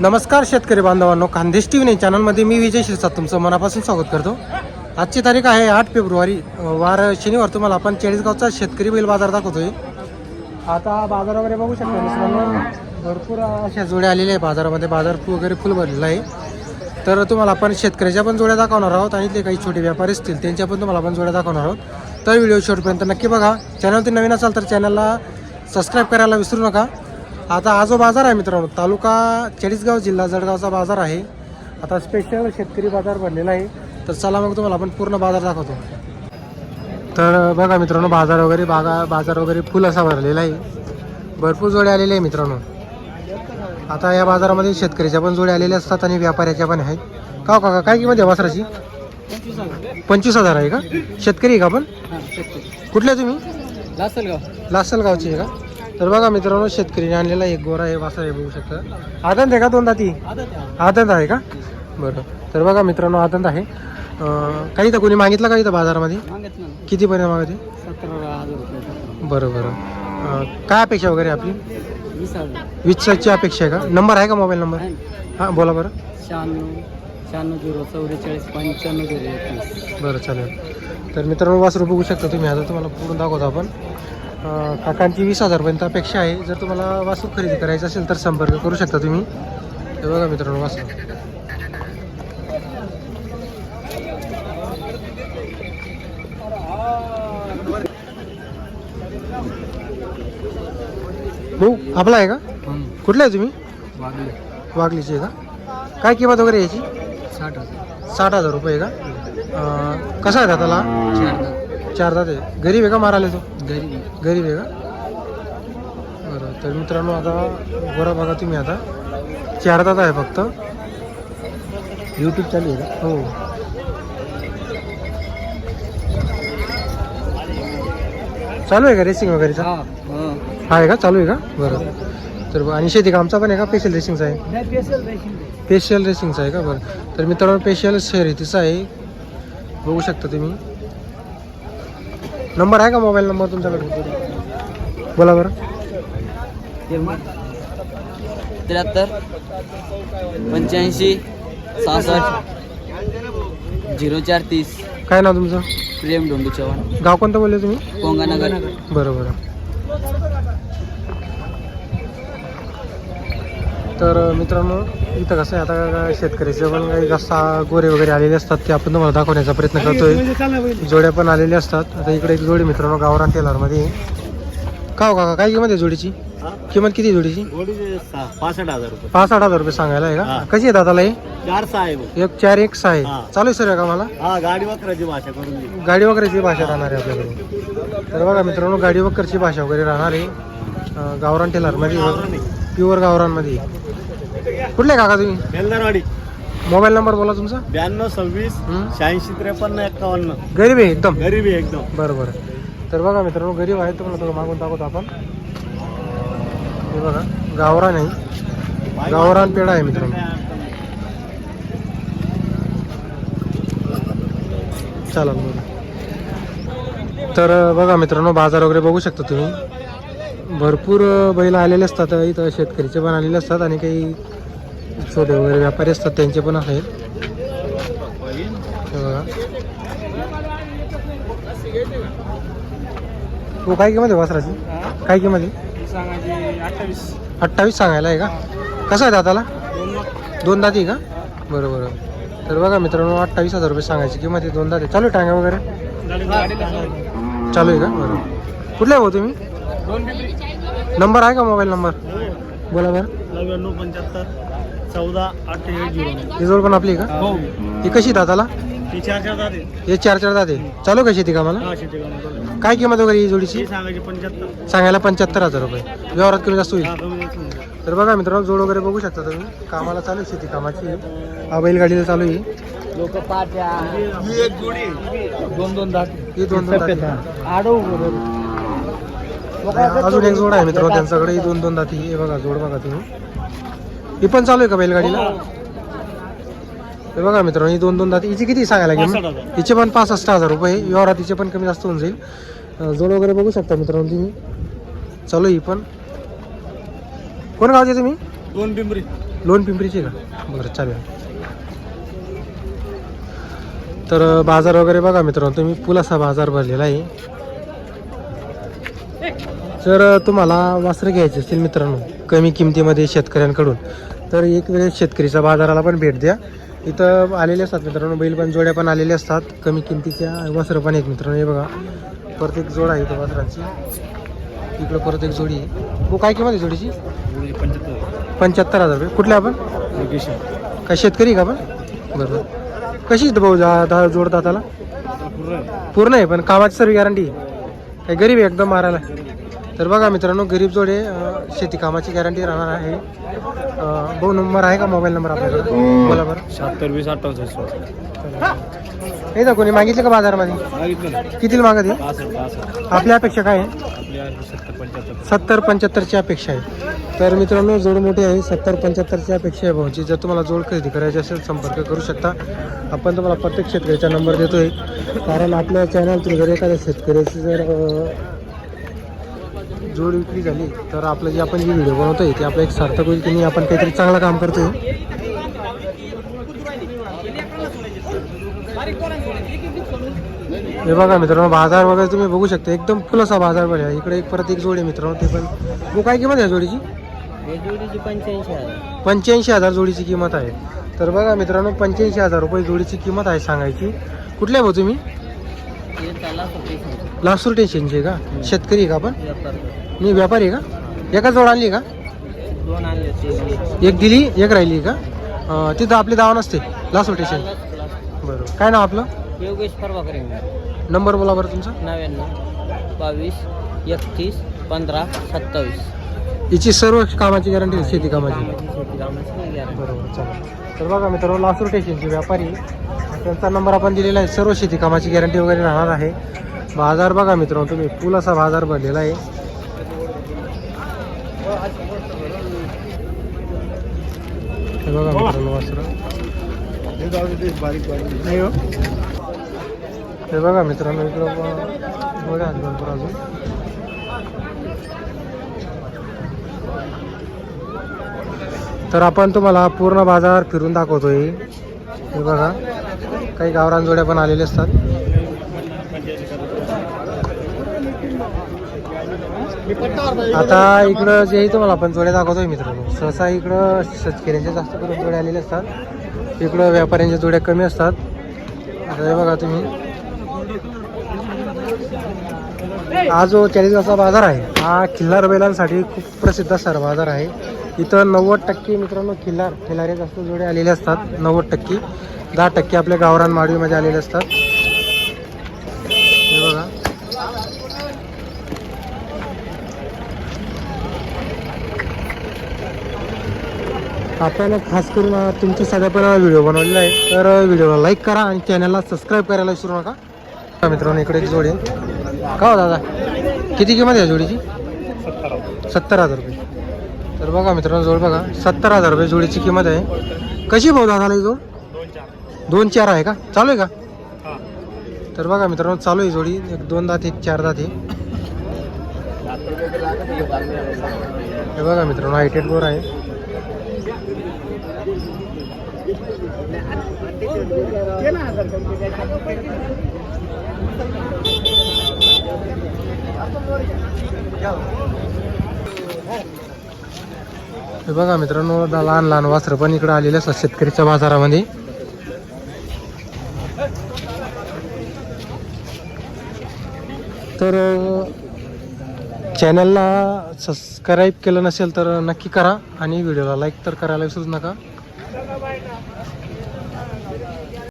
नमस्कार शेतकरी बांधवांनो खानदेश टी व्ही चॅनलमध्ये मी विजय शिरसाट तुमचं मनापासून स्वागत करतो. आजची तारीख आहे आठ फेब्रुवारी वार शनिवार. तुम्हाला आपण चाळीसगावचा शेतकरी बैल बाजार दाखवतोय. आता बाजार वगैरे बघू शकता मित्रांनो भरपूर अशा जोड्या आलेल्या आहे बाजारामध्ये. बाजार वगैरे फुल भरलेला आहे. तर तुम्हाला आपण शेतकऱ्याच्या पण जोड्या दाखवणार आहोत आणि इथले काही छोटे व्यापारी असतील त्यांच्या पण तुम्हाला आपण जोड्या दाखवणार आहोत. तर व्हिडिओ शेवटपर्यंत नक्की बघा. चॅनल ते नवीन असाल तर चॅनलला सबस्क्राईब करायला विसरू नका. आता हा जो बाजार आहे मित्रांनो तालुका चाळीसगाव जिल्हा जळगावचा बाजार आहे. आता स्पेशल शेतकरी बाजार भरलेला आहे. तर चला मग तुम्हाला आपण पूर्ण बाजार दाखवतो. तर बघा मित्रांनो बाजार वगैरे बागा बाजार वगैरे फुल असा भरलेला आहे. भरपूर जोड्या आलेल्या आहे मित्रांनो. आता या बाजारामध्ये शेतकऱ्याच्या पण जोड्या आलेल्या असतात आणि व्यापाऱ्याच्या पण आहेत. का काका काय किंमत आहे वासराची पंचवीस हजार आहे का? शेतकरी आहे का आपण कुठले तुम्ही? लासलगाव. लासलगावची आहे का? तर बघा मित्रांनो शेतकरीने आणलेला एक गोरा आहे वासर आहे बघू शकता. आदंत आहे का दोन दाती? आदंत आहे का? बरं. तर बघा मित्रांनो आदंत आहे. काही तर कोणी मागितलं का इथं बाजारामध्ये? मागितलं ना. कितीपर्यंत मागते बरं बरं. काय अपेक्षा वगैरे आपली? वीस वीसची अपेक्षा आहे का? नंबर आहे का मोबाईल नंबर. हां बोला बरं. शहाण्णव शहाण्णव झिरो चौवेचाळीस पंच्याण्णव झिरो बरं चालेल. तर मित्रांनो वासरू बघू शकता तुम्ही. आता तुम्हाला पूर्ण दाखवतो आपण. काकांची वीस हजारपर्यंत अपेक्षा आहे. जर तुम्हाला वासरू खरेदी करायचं असेल तर संपर्क करू शकता तुम्ही. हे बघा मित्रांनो वासरू भाऊ आपला आहे का? कुठला आहे तुम्ही? वागले वागलीची आहे का? काय किंमत वगैरे याची? साठ हजार. साठ हजार रुपये का? कसा आहे दाताला? चार चार दात आहे गरीब आहे का मारायला तो? घरी गरीब आहे का? बरं तर मित्रांनो आता बरं बघा तुम्ही आता. चार दात आहे फक्त. यूट्यूब चालू आहे का? हो. चालू आहे का रेसिंग वगैरेचा हा हा. आहे का? चालू आहे का? बरं. तर आणि शेती कामचा पण आहे का? स्पेशल रेसिंगचा आहे? स्पेशल रेसिंगचा आहे का? बरं. तर मित्रांनो स्पेशल शर्यतीचा आहे. बघू शकता तुम्ही. नंबर आहे का मोबाईल नंबर तुमच्याकडे? बोला बरं. त्र्याहत्तर पंच्याऐंशी सहासष्ट झिरो चार तीस. काय नाव तुमचं? प्रेम डोंबी चव्हाण. गाव कोणतं बोलले तुम्ही? पोंगानगर बरं बरं. तर मित्रांनो इथं कसं आहे आता शेतकऱ्याचे पण काही जास्त गोरे वगैरे आलेले असतात ते आपण तुम्हाला दाखवण्याचा प्रयत्न करतोय. जोड्या पण आलेल्या असतात. आता इकडे एक जोडी मित्रांनो गावरान टेलरमध्ये. का हो काका काय किंमत आहे जोडीची? किंमत किती आहे जोडीची? पासष्ट हजार रुपये. पाच आठ हजार रुपये सांगायला आहे का. कशी आहे दादाला हे? चार सहा आहे. एक चार एक सहा आहे. चालू आहे सर का मला गाडी वक्राची भाषा करून गाडी वगैरेची भाषा राहणार आहे आपल्याकडे. तर बघा मित्रांनो गाडी वगैरेची भाषा वगैरे राहणार आहे. गावरान टेलरमध्ये प्युअर गावरानमध्ये. कुठले काका तुम्ही? बेलदारवाडी. मोबाईल नंबर बोला तुमचा. ब्याण्णव सव्वीस? शहाऐंशी त्रेपन्न एक्कावन्न. गरीब आहे एकदम? गरीबी एकदम. बरं बरं. तर बघा मित्रांनो गरीब आहे तुम्हाला थोडं मागून दाखवतो आपण. हे बघा गावरान आहे. गावरान पेढा आहे मित्रांनो. चला बरं. तर बघा मित्रांनो बाजार वगैरे बघू शकता तुम्ही. भरपूर बैल आलेले असतात इथं शेतकरीचे पण आलेले असतात आणि काही छोटे वगैरे व्यापारी असतात त्यांचे पण आहेत. हे बघा. हो काय किंमत आहे वासराची? काय किंमत आहे? अठ्ठावीस. सांगायला आहे का? कसं आहे दाताला? दोन दाती आहे का? बरं बरं तर बघा मित्रांनो अठ्ठावीस हजार रुपये सांगायची किंमत आहे दोन दाती चालू आहे टांगा वगैरे? चालू आहे. का? बरं कुठले भाऊ तुम्ही? नंबर आहे का मोबाईल नंबर? बोला बरं. नव्याण्णव पंच्याहत्तर. चौदा अठ्ठेचाळीस झिरो ही जोड पण आपली का? हो. ही कशी दाताला? ती चार चार जाते हे चार चार दाते चालू कशी ती का मला हा शेती कामाला. काय किंमत वगैरे ही जोडीची? ती सांगायची पंच्याहत्तर. सांगायला पंच्याहत्तर हजार रुपये. व्यवहारात कमी जास्त होईल. हा कमी जास्त नाही. तर बघा मित्रांनो जोड वगैरे बघू शकता तुम्ही. कामाला चालू आहे शेती कामाची. हा बैलगाडीला चालू आहे. लोक पाट्या ही एक जोडी आहे. दोन दोन दात. ही दोन दोन दाती अजून एक जोड आहे मित्रांनो त्यांच्याकडे ही दोन दोन दाती हे बघा जोड बघा तुम्ही. ही पण चालू आहे का बैलगाडीला? हे बघा मित्रांनो ही दोन दोन दाती हिची किती सांगायला लागेल. हिचे पण पासष्ट हजार रुपये व्यवहारात हिचे पण कमी जास्त होऊन जाईल. जोड वगैरे बघू शकता मित्रांनो तुम्ही. चालू ही पण. कोण गावचे तुम्ही? दोन पिंपरी. लोण पिंपरीची का? बरं चालेल. तर बाजार वगैरे बघा मित्रांनो तुम्ही पुलासा बाजार भरलेला आहे. जर तुम्हाला वस्त्र घ्यायचे असतील मित्रांनो कमी किमतीमध्ये शेतकऱ्यांकडून. तर एक वेळेस शेतकरीच्या बाजाराला पण भेट द्या. इथं आलेले असतात मित्रांनो बैल पण जोड्या पण आलेल्या असतात. कमी किमतीच्या वस्त्र पण आहेत मित्रांनो हे बघा. परत एक जोड आहे इथं वस्त्रांची. इकडं परत एक जोडी आहे. हो काय किंमत आहे जोडीची? पंच्याहत्तर. हजार रुपये. कुठले आपण? काय शेतकरी का आपण? बरोबर. कशी आहे भाऊ जा दा जोड दाताला? पूर्ण आहे. पण कामाची सर्व गॅरंटी काही गरीब आहे एकदम मारायला. तर बघा मित्रांनो गरीब जोडे शेती कामाची गॅरंटी राहणार आहे. भाऊ नंबर आहे का मोबाईल नंबर आपल्याकडे? बोला बरं. शहात्तर वीस अठ्ठावन्न नाही कोणी मागितलं का बाजारामध्ये? कितीला मागत आहे? आपल्या अपेक्षा काय आहे? सत्तर पंच्याहत्तर. सत्तर पंच्याहत्तरची अपेक्षा आहे. तर मित्रांनो जोड मोठी आहे सत्तर पंच्याहत्तरची अपेक्षा आहे भाऊची जर तुम्हाला जोड खरेदी करायची असेल संपर्क करू शकता. आपण तुम्हाला प्रत्येक शेतकऱ्याचा नंबर देतोय. कारण आपल्या चॅनल थ्रू जर एखाद्या शेतकऱ्याची जर जोड विक्री झाली तर आपलं जे आपण जे व्हिडिओ बनवतोय ते आपलं एक सार्थक होईल की नाही आपण काहीतरी चांगलं काम करतोय. हे बघा मित्रांनो बाजार वगैरे तुम्ही बघू शकता एकदम फुलासा बाजार आहे. इकडे एक परत एक जोडी आहे मित्रांनो ते पण. वो काय किंमत आहे जोडीची? हे पंच्याऐंशी हजार. जोडीची किंमत आहे. तर बघा मित्रांनो पंच्याऐंशी हजार रुपये जोडीची किंमत आहे सांगायची. कुठल्या भाऊ तुम्ही? लासूर टेन्शनची का? शेतकरी आहे का आपण? मी व्यापारी आहे का? एका जोड आणली का? दोन आणले एक दिली एक राहिली का? अं, तिथं आपली दावा नसते लासूर स्टेशन बरोबर काय नाव आपलं? योगेश नंबर बोला बरं तुमचा. नव्याण्णव बावीस एकतीस पंधरा सत्तावीस. हिची सर्व कामाची गॅरंटी शेती कामाची. बरोबर चालेल. तर बघा मित्रांनो लासूर स्टेशनचे व्यापारी त्यांचा नंबर आपण दिलेला आहे. सर्व शेती कामाची गॅरंटी वगैरे राहणार आहे. बाजार बघा मित्रांनो तुम्ही फुल असा बाजार भरलेला आहे. हे बघा मित्रांनो वस्त्र. हो हे. बघा मित्रांनो इकडं बघा भरपूर अजून. तर आपण तुम्हाला पूर्ण बाजार फिरून दाखवतोय. हे बघा काही गावरान जोड्या पण आलेल्या असतात. आता इकडं जे तुम्हाला आपण जोड्या दाखवतोय मित्रांनो. सहसा इकडं शेतकऱ्यांच्या जास्त करून जोड्या आलेल्या असतात. इकडं व्यापाऱ्यांच्या जोड्या कमी असतात. आता हे बघा तुम्ही. हा जो चाळीसगावचा बाजार आहे हा खिल्लार बैलांसाठी खूप प्रसिद्ध असा बाजार आहे. इथं नव्वद टक्के मित्रांनो खिल्लार खिल्लारे जास्त जोडे आलेले असतात. नव्वद टक्के. दहा टक्के आपल्या गावरान माडवीमध्ये आलेले असतात हे बघा आपण खास करून तुमच्या सगळ्या पण व्हिडिओ बनवलेला आहे. तर व्हिडिओला लाईक करा आणि चॅनलला सबस्क्राईब करायला विसरू नका. मित्रांनो इकडे एक जोडी का हो दादा? किती किंमत आहे जोडीची? सत्तर हजार रुपये. तर बघा मित्रांनो जोड बघा. सत्तर हजार रुपये जोडीची किंमत आहे. कशी भाऊ दादाला ही जोड? दोन चार आहे का? चालू आहे का? तर बघा मित्रांनो चालू आहे जोडी. एक दोन दात एक चार दात आहे हे बघा मित्रांनो हायटेड बोर आहे. हे बघा मित्रांनो दा- लहान लहान वासरं पण इकडे आलेले असतात शेतकरीच्या बाजारामध्ये. तर चॅनलला सबस्क्राईब केलं नसेल तर नक्की करा आणि व्हिडिओला लाईक तर करायला विसरू नका.